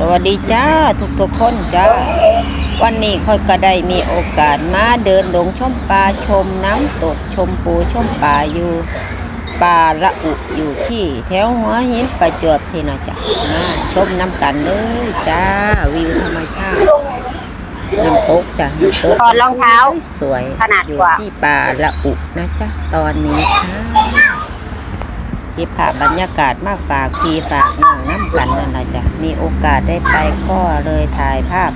สวัสดีจ้าทุกทุกๆคนจ้า วันนี้ค่อยก็ได้มีโอกาสมาเดินดงชมปลาชมน้ำตกชมปูชมปลาอยู่ป่าละอุอยู่ที่แถวหัวหินประจวบที่นะจ๊ะมาชมน้ำกันเลยจ้าวิวธรรมชาติน้ำตกจ้ะน้ำตกถอดรองเท้าสวยขนาดอยู่กว่าที่ป่าละอุนะจ๊ะตอนนี้ค่ะ ที่ภาพบรรยากาศมาฝากพี่ฝากน้องน้ำกันนั่นแหละจ้ะมีโอกาสได้ไปก็เลยถ่ายภาพ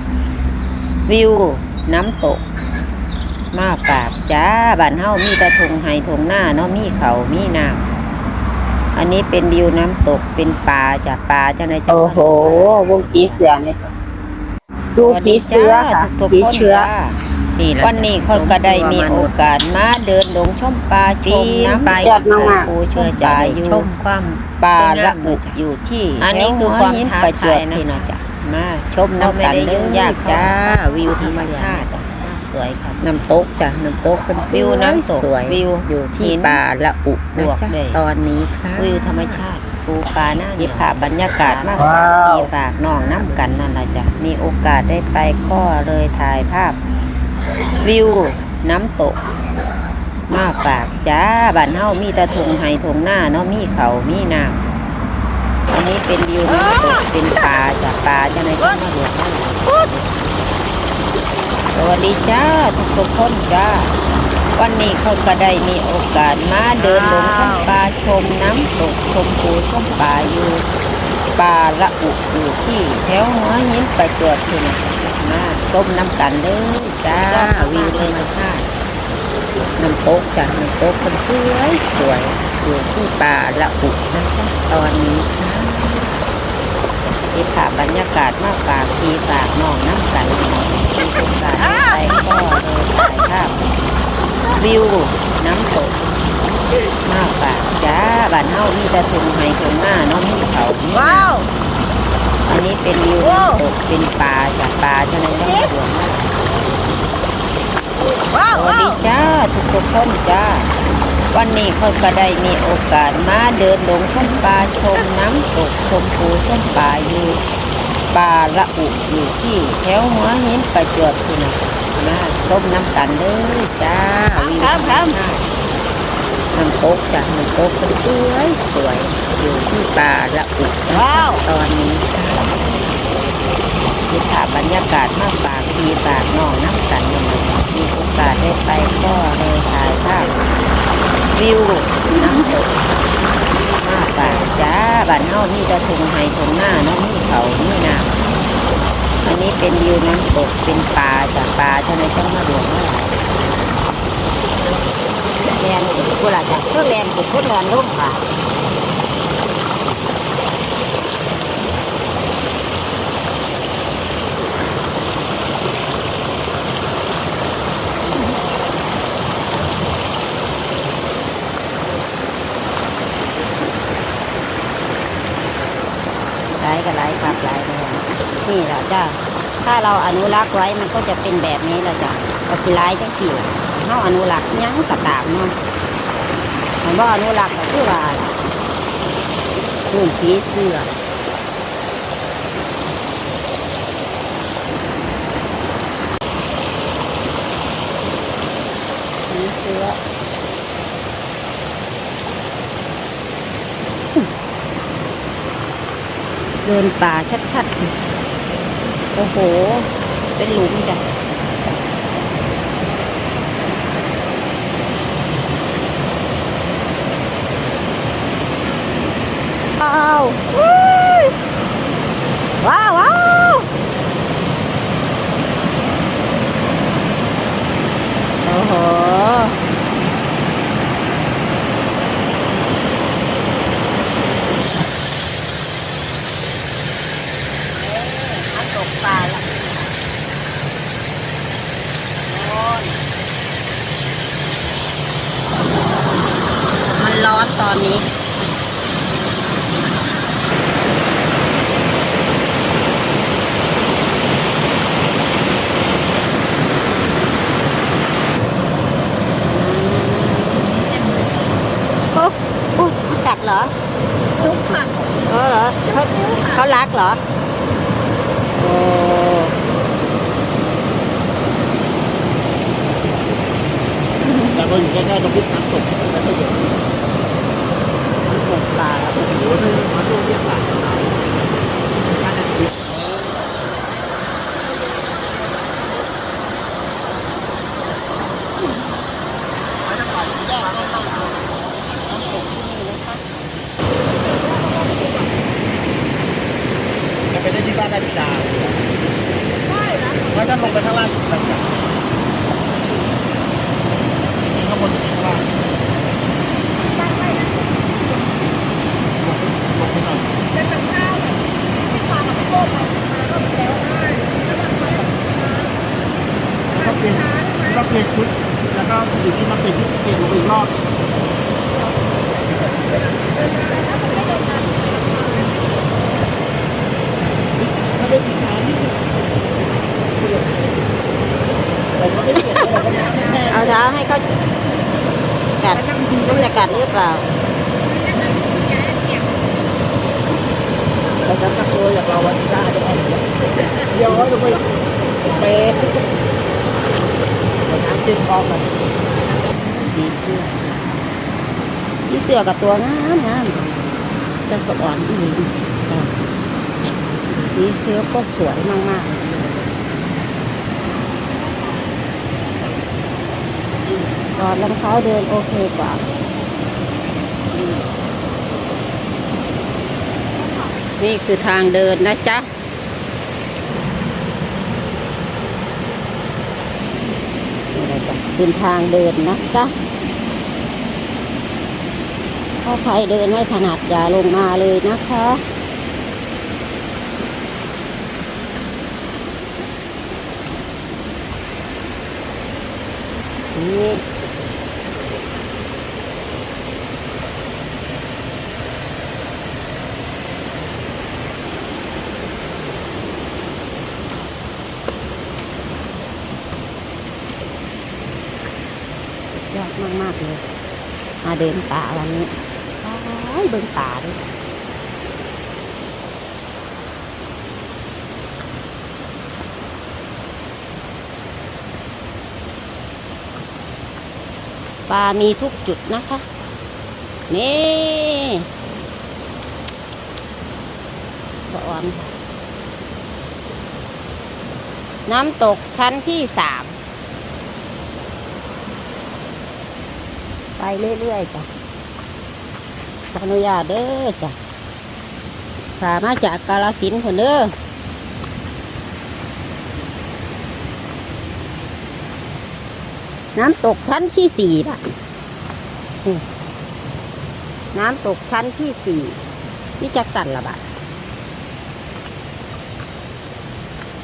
วิวน้ำตก มาฝากจ้าบ้านเฮามีแต่ทงไฮทงหน้าเนาะมีเขามีน้ำอันนี้เป็นวิวน้ำตกเป็นปลาจ้ะปลาจ้ะในจังหโอ้วัดโหวงผีเสือเนี่ยสู้ผีเสือค่ะทุกผีๆค นเสือจ้าวันนี้เขาก็ได้มีโอกาสมาเดินดงชมปลาชมน้ำยอดมากๆปูชมปลาอยู่ชมความปลาสวยงามละอุอยู่ที่ อันนี้คือความท้าประจวบทายนะที่นะจ๊ะมาชมเราน้ำไม่กันได้เลยุ่งยยากจ้าจ้าวิวธรรมชาติสวยครับน้ำตกจ้ะน้ำตกเป็นสวยวิวน้ำตกสวยวิวอยู่ที่หินป่าละอุบนะวกจ๊ะด้วยตอนนี้ค่ะวิวธรรมชาติปูปลาหน้าที่เดียวภาพบรรยากาศมาว้าฝากวพี่ฝากน้องน้ำกันนั่นแหละจ้ะมีโอกาสได้ไปก็เลยถ่ายภาพ วิว น้ำตก มาฝากจ้าบ้านเฮามีต่ทงไฮทงหน้าเนาะมีเขามีน้ำอันนี้เป็นวิวน้ำตกเป็นปลาจ้ะปลาจะในจังหวัดหลวงนั่นแหละสวัสดีจ้าทุกทุกคนจ้า วันนี้เขาก็ได้มีโอกาสมาเดินลงชมปลาชมน้ำตกชมปูชมปลาอยู่ป่าละอุอยู่ที่แถวหัวหินไประจวบที่ นี่มน้ำกันเลยจ้าวิวธรรมชาติน้ำตกจ้ะน้ำตกคนสวยสวยอยู่ที่ป่าละอุนะจ๊ะตอนนี้ค่ะที่ภาพบรรยากาศมากฝากพีฝากน้องน้ำกันมีโอกาสได้ไปก็เลยถ่ายภาพวิวน้ำตกมากฝากจ้าบ้านเฮามีแต่ทุ่งไห้ทุ่งหน้าเนาะมีเขามีน้ว้าว อันนี้เป็นวิวน้ำตกเป็นปลาจากปลาจะในจังหวัดหลวงนั่นแหละว้าสววัสดีจ้าทุกทุกๆคนจ้า วันนี้เขาก็ได้มีโอกาสมาเดินลงชมปลาชมน้ำตกชมปูชมปลาอยู่ป่าละอุอยู่ที่แถวหัวหินประจวบที่นะมาชมน้ำกันเลยจ้าวิวธรรมชาติน้ำตกจ้ะน้ำตกเป็นสวยสวยอยู่ที่ป่าละอุนะว้าวตอนนี้ค่ะ ที่ภาพบรรยากาศมากฝากพี่ฝากน้องน้ำกันนี่นะมีโอกาสได้ไปก็เลยถ่ายภาพวิวน้ำตกมากฝากจ้าบ้านเฮามีแต่ทุ่งไฮทงหน้าเนาะมีเขามีน้ำอันนี้เป็นวิวน้ำตกเป็นปลาจากปลาเท่าในจังหวัดหลวงนั่นแหละแลนกุหลาบจากเครื่องแลนกุพุทธแลนลุ่มค่ะหลายกับหลายครับหลายเลย จ้าถ้าเราอนุรักษ์ไว้มันก็จะเป็นแบบนี้แหละจ้ะก็สิหลายจังสี่ล่ะเฮาอนุรักษ์หยังกระตามเนาะมันว่าอนุรักษ์ก็คือว่าพื้นผีเสื้อเสื้อเดินป่าชัดๆ โอ้โห เป็นหลุมจ้ะอ้าว เขารักเหรอโอ้แต่เรอยู่ใกล้ๆตรงที่พักศพไม่ค่อยเย กัดมันจะกัดหรือเปล่าเราจะตักตัวอยางเราวันนี้ได้จะเอาเดี๋ยวเขาจะไปเปย์น้ำจิ้มพอกันสีเสื้อสีเสื้อกับตัวงามงามจะสะอ่อนอีหลีจ้ะสีเสื้อก็สวยมากๆต อนรองเท้าเดินโอเคกว่านี่คือทางเดินนะจ๊ะเราจะเป็นทางเดินนะจ๊ะถ้าใครเดินไม่ถนัดอย่าลงมาเลยนะคะ นี่ยอดมาก ๆ เลย มา เดินป่าวันนี้โอ้เบิ่งป่าด้วยปลามีทุกจุดนะคะ นี่สะอนน้ำตกชั้นที่สาม ไปเรื่อยๆจ้ะขออนุญาตเด้อจ้ะขามาจากกาลสินคนเด้อน้ำตกชั้นที่สี่ละน้ำตกชั้นที่สี่นี่จักสันละบาท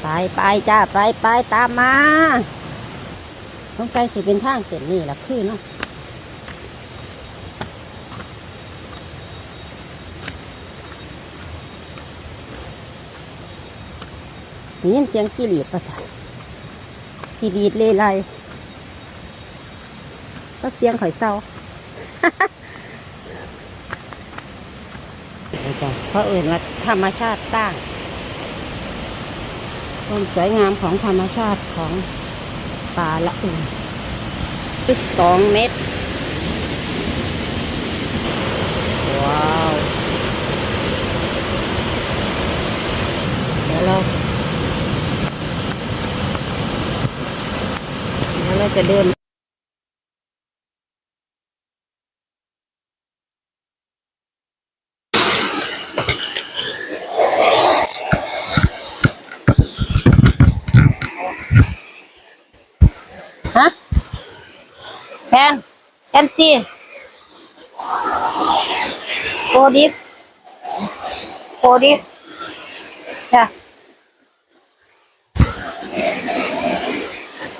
ไปไปจ้า ไปไปตามมา ต้องใส่สิเป็นทางเส้นนี่ละคือเนาะ ได้ยินเสียงกีรีดปะจ๊ะกีรีดเลไลก็เสียงข่อยเศร้าเอาจ้ะเพราะอื่นว่าธรรมชาติสร้างความสวยงามของธรรมชาติของป่าละอุ่นลึกสองเมตร ว้าวเดี๋ยวเรา แล้วเรา จะเดินฮะแคนแคนซีโคดิฟโคดิฟจ้ะ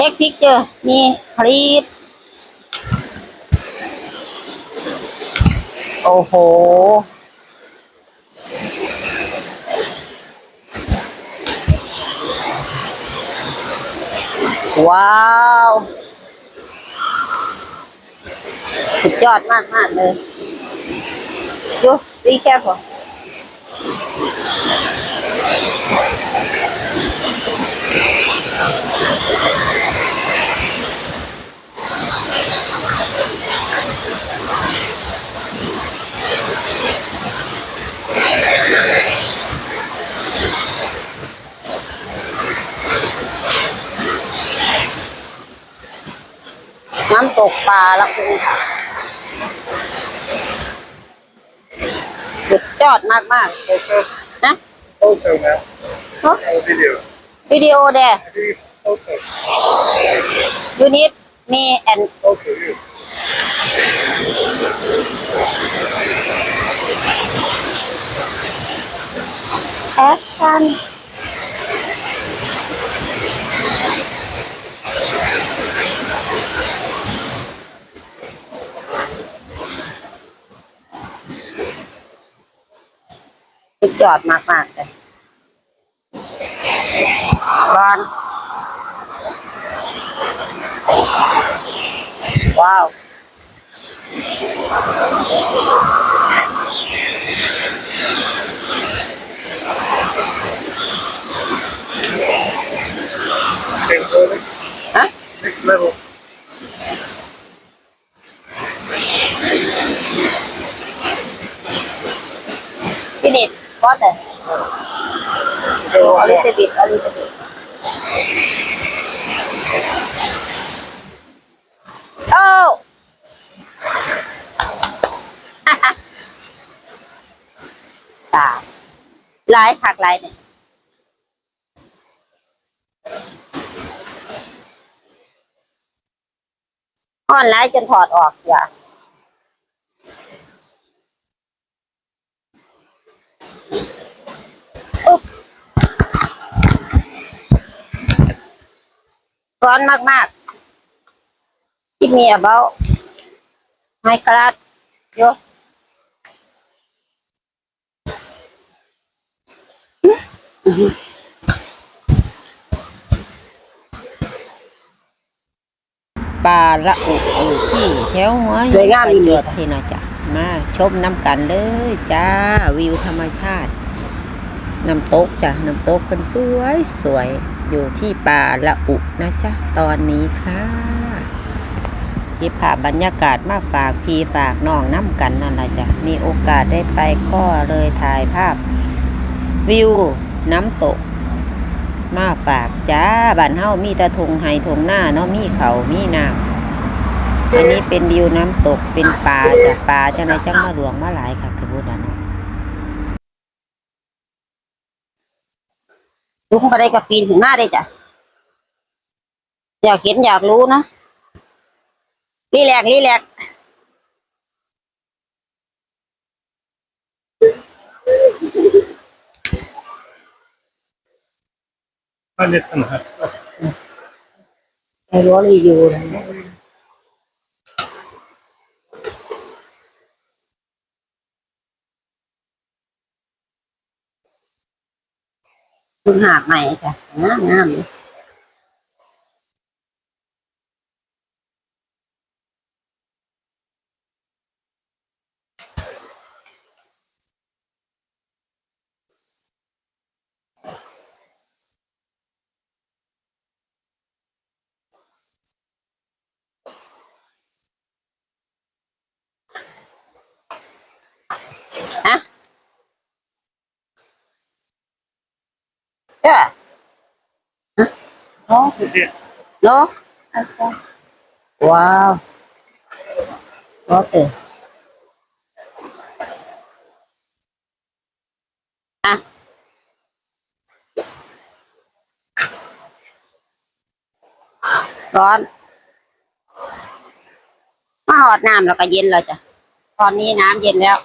เทคพิกเจอร์นี่พลีดโอ้โห ว้าวสุดยอดมากมากเลยดูดีแค่พอ น้ำตกปลาละค่ะสุดยอดมากๆเลยนะโอเคนะเนาะ เอเดียว ตมีแอน Photo you. แอคชั่น สุดยอดมากมากๆเลย ร้อนว้าว Same level. ฮะ Next level. พี่นิดก็แต่ Go อ on ลิ more. ซาบิทอลิซาบิทโอ้ตายลายผักลายเนี่ยอ่อนลายจนถอดออกอย่า ร้อนมากๆ ที่มีเบาไม่กลัดเยอะ ปลาละอุอยู่ที่แถวหัวสวยงามปอีหลีจวบที่นะจ๊ะมาชมน้ำกันเลยจ้าวิวธรรมชาติน้ำตกจ้ะน้ำตกเป็นสวยสวย อยู่ที่ป่าละอุนะจ๊ะ ตอนนี้ค่ะที่ภาพบรรยากาศมาฝากพี่ฝากน้องน้ำกันนั่นแหละจ้ะ มีโอกาสได้ไปก็เลยถ่ายภาพ วิวน้ำตก มาฝากจ้าบ้านเฮามีตะทงไฮทงหน้าเนาะมีเขามีน้ำอันนี้เป็นวิวน้ำตกเป็นป่าจ้ะป่าจังไรจังมาหลวงมาหลายค่ะที่พูดนะเนาะ ลุงไปได้กับปีนถึงหน้าได้จ้ะ อยากเห็นอยากรู้นะรีแลกซ์รีแลกซ์ Hundred and a half. ไอ้รั้วรีวิวนะ คุณหาดใหม่จ้ะงามงามเลย ฮะเจ้าฮะโอ้ Yeah. เนาะว้าวโอเคอะร้อนมาหอดน้ำแล้วก็เย็นแล้วจ้ะตอนนี้น้ำเย็นแล้ว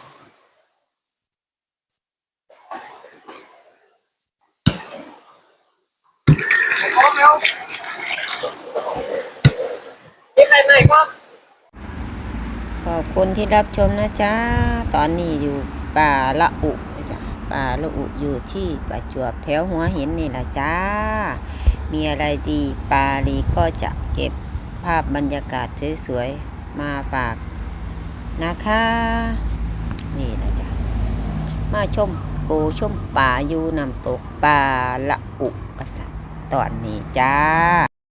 ขอบคุณที่รับชมนะจ๊ะ ตอนนี้อยู่ป่าละอุนะจ๊ะป่าละอุอยู่ที่ประจวบแถวหัวหินนี่แหละจ้า มีอะไรดีปาลีก็จะเก็บภาพบรรยากาศสวยๆมาฝากนะคะ นี่แหละจ้ะมาชมปูชมป่าอยู่น้ำตกป่าละ ตอนนี้จ้า